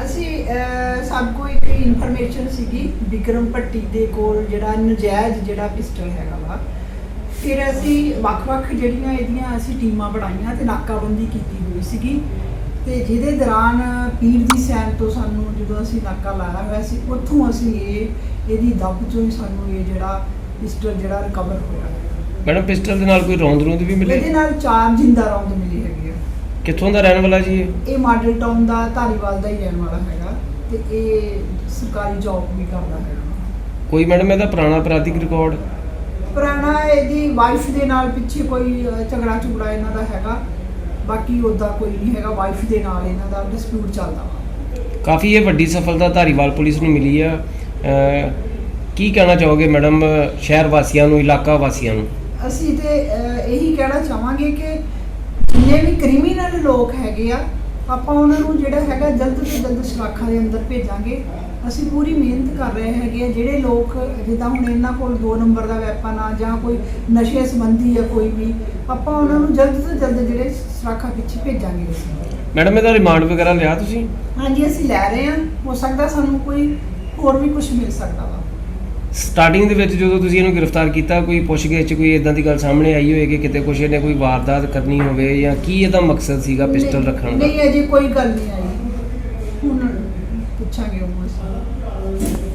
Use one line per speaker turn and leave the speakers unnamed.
ਅਸੀਂ ਸਭ ਕੋ ਇੱਕ ਇਨਫੋਰਮੇਸ਼ਨ ਸੀਗੀ ਵਿਕਰਮ ਭੱਟੀ ਦੇ ਕੋਲ ਜਿਹੜਾ ਨਜਾਇਜ਼ ਜਿਹੜਾ ਪਿਸਟਲ ਹੈਗਾ ਵਾ। ਫਿਰ ਅਸੀਂ ਵੱਖ-ਵੱਖ ਜਿਹੜੀਆਂ ਇਹਦੀਆਂ ਅਸੀਂ ਟੀਮਾਂ ਬਣਾਈਆਂ ਤੇ ਨਾਕਾਬੰਦੀ ਕੀਤੀ ਹੋਈ ਸੀਗੀ। ਤੇ ਜਿਹਦੇ ਦੌਰਾਨ ਪੀਰ ਦੀ ਸੈਨ ਤੋਂ ਸਾਨੂੰ ਜਦੋਂ ਅਸੀਂ ਨਾਕਾ ਲਾਇਆ ਹੋਇਆ ਸੀ ਉੱਥੋਂ ਅਸੀਂ ਇਹ ਇਹਦੀ ਦੱਬ ਚੋਂ ਹੀ ਸਾਨੂੰ ਇਹ ਜਿਹੜਾ ਪਿਸਟਲ ਜਿਹੜਾ ਰਿਕਵਰ ਹੋਇਆ।
ਮੈਡਮ ਪਿਸਟਲ ਦੇ ਨਾਲ ਕੋਈ ਰੌਂਦ ਰੂੰਦ ਵੀ
ਇਹਦੇ
ਮਿਲੇ
ਨਾਲ ਚਾਰ ਜਿੰਦਾ ਰੌਂਦ ਮਿਲੀ।
ਕਿੱਥੋਂ ਦਾ ਰਹਿਣ ਵਾਲਾ ਜੀ ਇਹ?
ਇਹ ਮਾਡਲ ਟਾਊਨ ਦਾ ਧਾਰੀਵਾਲ ਦਾ ਹੀ ਰਹਿਣ ਵਾਲਾ ਹੈਗਾ ਤੇ ਇਹ ਸਰਕਾਰੀ ਜੌਬ ਵੀ ਕਰਦਾ ਹੈਗਾ।
ਕੋਈ ਮੈਡਮ ਇਹਦਾ ਪੁਰਾਣਾ ਅਪਰਾਧਿਕ ਰਿਕਾਰਡ
ਪੁਰਾਣਾ ਇਹਦੀ ਵਾਈਫ ਦੇ ਨਾਲ ਪਿੱਛੇ ਕੋਈ ਅਹ, ਝਗੜਾ ਝੁਗੜਾ ਇਹਨਾਂ ਦਾ ਹੈਗਾ। ਬਾਕੀ ਉਹਦਾ ਕੋਈ ਨਹੀਂ ਹੈਗਾ ਵਾਈਫ ਦੇ ਨਾਲ ਇਹਨਾਂ ਦਾ ਡਿਸਪਿਊਟ ਚੱਲਦਾ ਵਾ।
ਕਾਫੀ ਇਹ ਵੱਡੀ ਸਫਲਤਾ ਧਾਰੀਵਾਲ ਪੁਲਿਸ ਨੂੰ ਮਿਲੀ ਆ। ਅਹ, ਕੀ ਕਹਿਣਾ ਚਾਹੋਗੇ ਮੈਡਮ ਸ਼ਹਿਰ ਵਾਸੀਆਂ ਨੂੰ ਇਲਾਕਾ ਵਾਸੀਆਂ ਨੂੰ?
ਅਸੀਂ ਤੇ ਅਹ, ਇਹੀ ਕਹਿਣਾ ਚਾਹਾਂਗੇ ਕਿ ਜਿੰਨੇ ਵੀ ਕ੍ਰਿਮੀਨਲ ਲੋਕ ਹੈਗੇ ਆ ਆਪਾਂ ਉਹਨਾਂ ਨੂੰ ਜਿਹੜਾ ਹੈਗਾ ਜਲਦ ਤੋਂ ਜਲਦ ਸਲਾਖਾਂ ਦੇ ਅੰਦਰ ਭੇਜਾਂਗੇ। ਅਸੀਂ ਪੂਰੀ ਮਿਹਨਤ ਕਰ ਰਹੇ ਹੈਗੇ ਆ ਜਿਹੜੇ ਲੋਕ ਜਿੱਦਾਂ ਹੁਣ ਇਹਨਾਂ ਕੋਲ 2 ਨੰਬਰ ਦਾ ਵੈਪਨ ਆ ਜਾਂ ਕੋਈ ਨਸ਼ੇ ਸੰਬੰਧੀ ਆ ਕੋਈ ਵੀ ਆਪਾਂ ਉਹਨਾਂ ਨੂੰ ਜਲਦ ਤੋਂ ਜਲਦ ਜਿਹੜੇ ਸਲਾਖਾਂ ਪਿੱਛੇ ਭੇਜਾਂਗੇ ਅਸੀਂ।
ਮੈਡਮ ਇਹਦਾ ਰਿਮਾਂਡ ਵਗੈਰਾ ਲਿਆ ਤੁਸੀਂ?
ਹਾਂਜੀ ਅਸੀਂ ਲੈ ਰਹੇ ਹਾਂ। ਹੋ ਸਕਦਾ ਸਾਨੂੰ ਕੋਈ ਹੋਰ ਵੀ ਕੁਝ ਮਿਲ ਸਕਦਾ ਵਾ।
ਸਟਾਰਟਿੰਗ ਦੇ ਵਿੱਚ ਜਦੋਂ ਤੁਸੀਂ ਇਹਨੂੰ ਗ੍ਰਿਫਤਾਰ ਕੀਤਾ ਕੋਈ ਪੁੱਛਗਿੱਛ 'ਚ ਕੋਈ ਇਦਾਂ ਦੀ ਗੱਲ ਸਾਹਮਣੇ ਆਈ ਹੋਵੇ ਕਿ ਕਿਤੇ ਕੁਛ ਇਹਨੇ ਕੋਈ ਵਾਰਦਾਤ ਕਰਨੀ ਹੋਵੇ ਜਾਂ ਕੀ ਇਹਦਾ ਮਕਸਦ ਸੀਗਾ ਪਿਸਟਲ ਰੱਖਣ ਦਾ?
ਨਹੀਂ ਅਜੇ ਕੋਈ ਗੱਲ ਨਹੀਂ ਆਈ। ਹੁਣ ਪੁੱਛਾਂਗੇ ਅਸੀਂ